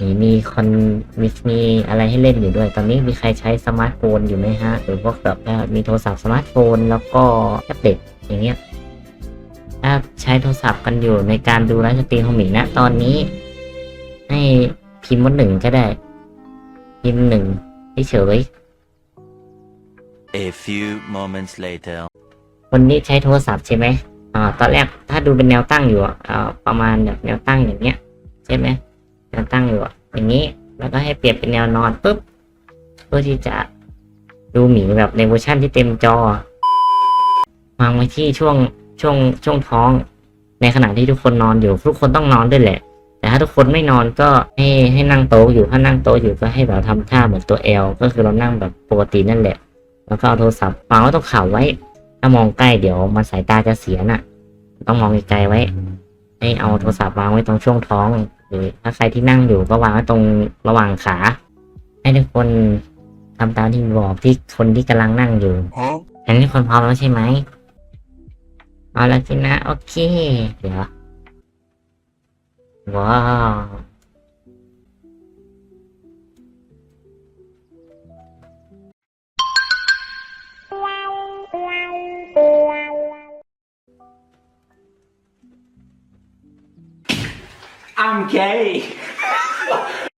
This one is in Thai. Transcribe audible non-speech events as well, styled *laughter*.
มีมีคนมีมีอะไรให้เล่นอยู่ด้วย ตอนนี้มีใครใช้สมาร์ทโฟนอยู่ไหมฮะ หรือพวกแบบว่ามีโทรศัพท์สมาร์ทโฟน แล้วก็แท็บเล็ตอย่างเงี้ยถ้าใช้โทรศัพท์กันอยู่ในการดูไลฟ์สตรีมของหมิงนะตอนนี้ ให้พิมพ์ว่าหนึ่งก็ได้ พิมพ์หนึ่งเฉย A few moments later. ๆคนนี้ใช้โทรศัพท์ใช่ไหมอ่าตอนแรกถ้าดูเป็นแนวตั้งอยู่อะอ่าประมาณแบบแนวตั้งอย่างเงี้ยใช่ไหม แนวตั้งอยู่อย่างนี้ แล้วก็ให้เปลี่ยนเป็นแนวนอนปุ๊บเพื่อที่จะดูหมีแบบในเวอร์ชั่นที่เต็มจอวางไว้ที่ช่วงช่วงช่วงท้อง ในขณะที่ทุกคนนอนอยู่ ทุกคนต้องนอนด้วยแหละ แต่ถ้าทุกคนไม่นอนก็ให้ให้นั่งโต๊ะอยู่ถ้านั่งโต๊ะอยู่ก็ให้แบบทำท่าเหมือนตัวเอลก็คือเรานั่งแบบปกตินั่นแหละ แล้วก็เอาโทรศัพท์วางไว้ตรงเข่าไว้ ถ้ามองใกล้เดี๋ยวมันสายตาจะเสียน่ะ ต้องมองไกลๆไว้ ให้เอาโทรศัพท์วางไว้ตรงช่วงท้อง หรือถ้าใครที่นั่งอยู่ก็วางไว้ตรงระหว่างขา ให้ทุกคนทำตามที่บอกที่คนที่กำลังนั่งอยู่ Huh? อันนี้คนพร้อมแล้วใช่ไหมเอาแล้วสินะ โอเค เดี๋ยว ว้าว I'm gay. *laughs*